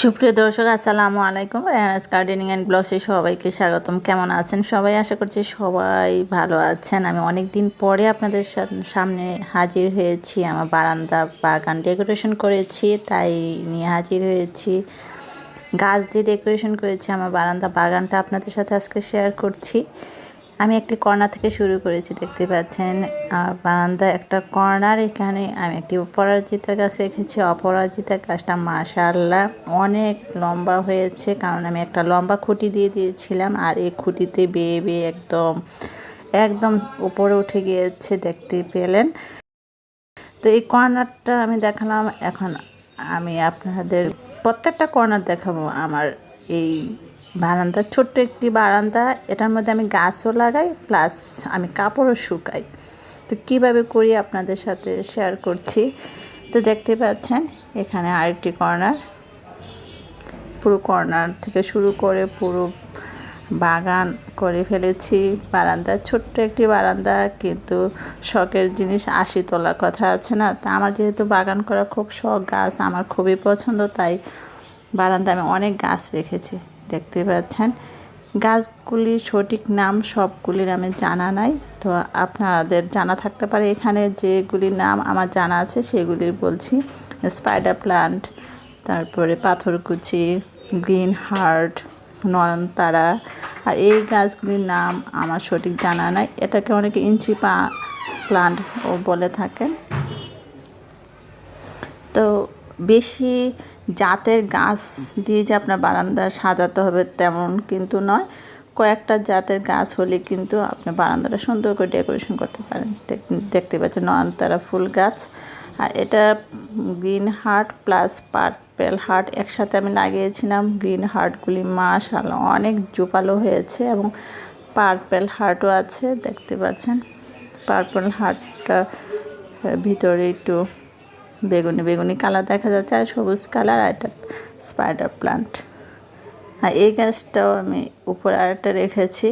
সুপ্রিয় দর্শক, আসসালামু আলাইকুম। রেহানাস গার্ডেনিং অ্যান্ড ব্লসে সবাইকে স্বাগতম। কেমন আছেন সবাই? আশা করছি সবাই ভালো আছেন। আমি অনেক দিন পরে আপনাদের সামনে হাজির হয়েছি। আমার বারান্দা বাগান ডেকোরেশন করেছি, তাই নিয়ে হাজির হয়েছি। গাছ দিয়ে ডেকোরেশন করেছি। আমার বারান্দা বাগানটা আপনাদের সাথে আজকে শেয়ার করছি। আমি একটি কর্নার থেকে শুরু করেছি, দেখতে পাচ্ছেন। বারান্দা একটা কর্নার এখানে আমি একটি অপরাজিতা গাছ রেখেছি, অপরাজিতা গাছটা মাশাল্লাহ অনেক লম্বা হয়েছে, কারণ আমি একটা লম্বা খুঁটি দিয়ে দিয়েছিলাম আর এই খুঁটিতে বেয়ে বেয়ে একদম একদম উপরে উঠে গিয়েছে, দেখতে পেলেন। তো এই কর্নারটা আমি দেখালাম, এখন আমি আপনাদের প্রত্যেকটা কর্নার দেখাবো আমার এই বারান্দা, ছোট্ট একটি বারান্দা। এটার মধ্যে আমি গাছও লাগাই, প্লাস আমি কাপড়ও শুকাই। তো কীভাবে করি আপনাদের সাথে শেয়ার করছি? তো দেখতে পাচ্ছেন, এখানে আরেকটি কর্নার পুরো কর্নার থেকে শুরু করে পুরো বাগান করে ফেলেছি। বারান্দা, ছোট্ট একটি বারান্দা, কিন্তু শখের জিনিস আশি তোলা কথা আছে না? তা আমার যেহেতু বাগান করা খুব শখ, গাছ আমার খুবই পছন্দ, তাই বারান্দা আমি অনেক গাছ রেখেছি। দেখতে পাচ্ছেন। গাছগুলির সঠিক নাম সবগুলির আমি জানা নাই। তো আপনাদের জানা থাকতে পারে এখানে যেগুলির নাম আমার জানা আছে সেগুলি বলছি। স্পাইডার প্লান্ট তারপরে পাথরকুচি গ্রিন হার্ট নয়নতারা, আর এই গাছগুলির নাম আমার সঠিক জানা নাই। এটাকে অনেকে ইঞ্চি পা প্লান্ট ও বলে থাকেন। তো বেশি জাতের গাছ দিয়ে যে আপনার বারান্দা সাজাতে হবে তেমন কিন্তু নয়। কয়েকটা জাতের গাছ হলে কিন্তু আপনি বারান্দাটা সুন্দর করে ডেকোরেশন করতে পারেন। দেখ- দেখতে পাচ্ছেন নয়নতারা ফুল গাছ। আর এটা green heart plus purple heart একসাথে আমি লাগিয়েছিলাম। গ্রিন হার্টগুলি মাশাআল্লাহ অনেক জোপালো হয়েছে এবং পার্পেল হার্টও আছে, দেখতে পাচ্ছেন। পার্পেল হার্টটা ভিতরে একটু বেগুনি বেগুনি কালার দেখা যাচ্ছে আর সবুজ কালার আর একটা স্পাইডার প্লান্ট আর এই গাছটাও আমি উপরে আরেকটা রেখেছি।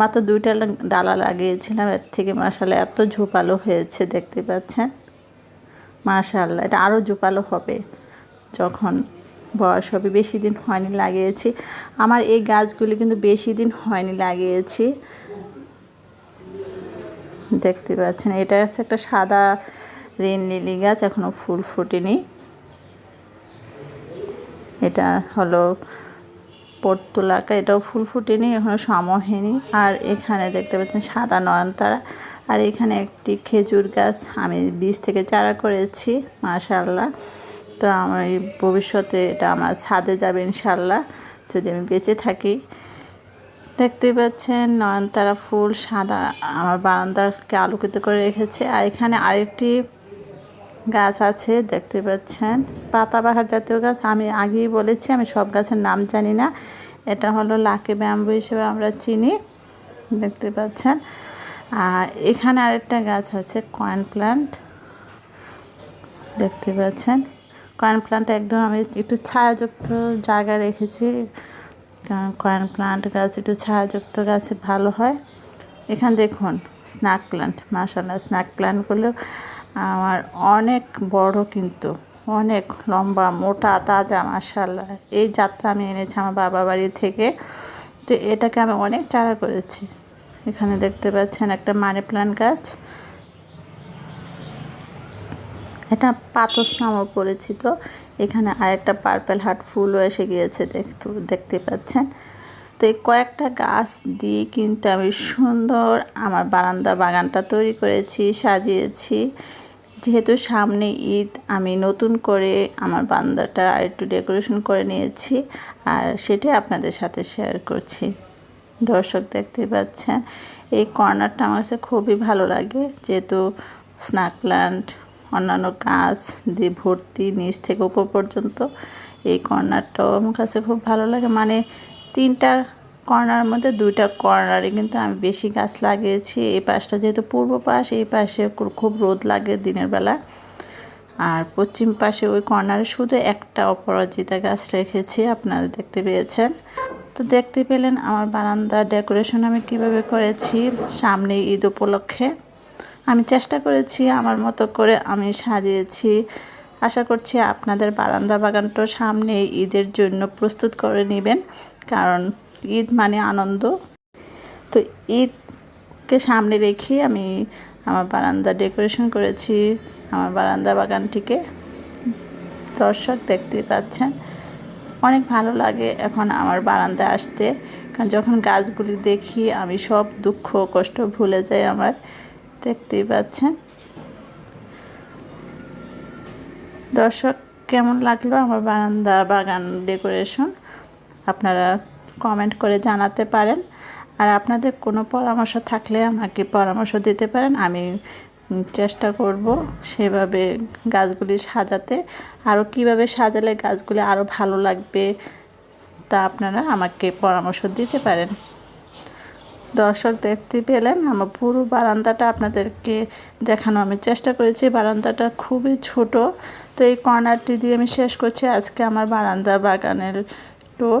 মাত্র দুইটা ডালা লাগিয়েছিলাম, এর থেকে মাসাল্লাহ এত ঝোপালো হয়েছে দেখতে পাচ্ছেন। মাশাল্লাহ এটা আরও জোপালো হবে যখন বয়স হবে। বেশি দিন হয়নি লাগিয়েছি। আমার এই গাছগুলি কিন্তু বেশি দিন হয়নি লাগিয়েছি। দেখতে পাচ্ছেন, এটা হচ্ছে একটা সাদা রেন লিলি গাছ এখনও ফুল ফুটেনি। এটা হলো পর্তুলাকা, এটাও ফুল ফুটেনি এখনও সময় আর এখানে দেখতে পাচ্ছেন সাদা নয়নতারা। আর এখানে একটি খেজুর গাছ আমি বীজ থেকে চারা করেছি মাশাল্লাহ তো আমার ভবিষ্যতে এটা আমার ছাদে যাবে ইনশাল্লাহ যদি আমি বেঁচে থাকি। দেখতে পাচ্ছেন নয়নতারা ফুল সাদা, আমার বারান্দাকে আলোকিত করে রেখেছে। আর এখানে আরেকটি গাছ আছে, দেখতে পাচ্ছেন। পাতাবাহার জাতীয় গাছ, আমি আগেই বলেছি, আমি সব গাছের নাম জানি না। এটা হলো লাকি ব্যাম্বু হিসেবে আমরা চিনি, দেখতে পাচ্ছেন। আর এখানে আরেকটা গাছ আছে, কয়েন প্ল্যান্ট দেখতে পাচ্ছেন। কয়েন প্ল্যান্ট একদম আমি একটু ছায়াযুক্ত জায়গায় রেখেছি। কারণ কয়েন প্লান্ট গাছ একটু ছায়াযুক্ত গাছে ভালো হয়। এখানে দেখুন, স্ন্যাক প্ল্যান্ট মাসাল্লাহ স্ন্যাক প্ল্যান্টগুলো আমার অনেক বড় কিন্তু, অনেক লম্বা, মোটা, তাজা মাসাল্লাহ এই যাত্রা আমি এনেছি আমার বাবা বাড়ি থেকে। তো এটাকে আমি অনেক চারা করেছি। এখানে দেখতে পাচ্ছেন একটা মানি প্ল্যান্ট গাছ। এটা পাতস নামও পরিচিত। এখানে আরেকটা পার্পেল হার্ট ফুলও এসে গিয়েছে দেখতে দেখতে পাচ্ছেন। তো এই কয়েকটা গাছ দিয়ে কিন্তু আমি সুন্দর আমার বারান্দা বাগানটা তৈরি করেছি, সাজিয়েছি। যেহেতু সামনে ঈদ, আমি নতুন করে আমার বান্দাটা আর একটু ডেকোরেশন করে নিয়েছি আর সেটাই আপনাদের সাথে শেয়ার করছি। দর্শক দেখতে পাচ্ছেন, এই কর্নারটা আমার কাছে খুবই ভালো লাগে। যেহেতু স্ন্যাক প্ল্যান্ট অন্যান্য গাছ দিয়ে ভর্তি নিচ থেকে উপর পর্যন্ত, এই কর্নারটাও আমার কাছে খুব ভালো লাগে। মানে তিনটা কর্নার মধ্যে দুইটা কর্নারে কিন্তু আমি বেশি গাছ লাগিয়েছি। এই পাশটা যেহেতু পূর্ব পাশ এই পাশে খুব রোদ লাগে দিনের বেলা। আর পশ্চিম পাশে ওই কর্নারে শুধু একটা অপরাজিতা গাছ রেখেছি, আপনারা দেখতে পেয়েছেন। তো দেখতে পেলেন আমার বারান্দা ডেকোরেশন আমি কীভাবে করেছি, সামনে ঈদ উপলক্ষে। আমি চেষ্টা করেছি আমার মতো করে আমি সাজিয়েছি। আশা করছি আপনাদের বারান্দা বাগানটা সামনে ঈদের জন্য প্রস্তুত করে নেবেন, কারণ ঈদ মানে আনন্দ। তো ঈদকে সামনে রেখে আমি আমার বারান্দা ডেকোরেশন করেছি, আমার বারান্দা বাগানটিকে। দর্শক দেখতে পাচ্ছেন, অনেক ভালো লাগে এখন আমার বারান্দায় আসতে। কারণ যখন গাছগুলি দেখি, আমি সব দুঃখ কষ্ট ভুলে যাই আমার। দেখতেই পাচ্ছেন। দর্শক, কেমন লাগল আমার বারান্দা বাগান ডেকোরেশন? আপনারা কমেন্ট করে জানাতে পারেন। আর আপনাদের কোনো পরামর্শ থাকলে আমাকে পরামর্শ দিতে পারেন। আমি চেষ্টা করব সেভাবে গাছগুলি সাজাতে। আরও কীভাবে সাজালে গাছগুলি আরও ভালো লাগবে তা আপনারা আমাকে পরামর্শ দিতে পারেন। দর্শক দেখতে পেলেন, আমার পুরো বারান্দাটা আপনাদেরকে দেখানো। আমি চেষ্টা করেছি, বারান্দাটা খুবই ছোট। তো এই কর্নারটি দিয়ে আমি শেষ করছি। আজকে আমার বারান্দা বাগানের টোর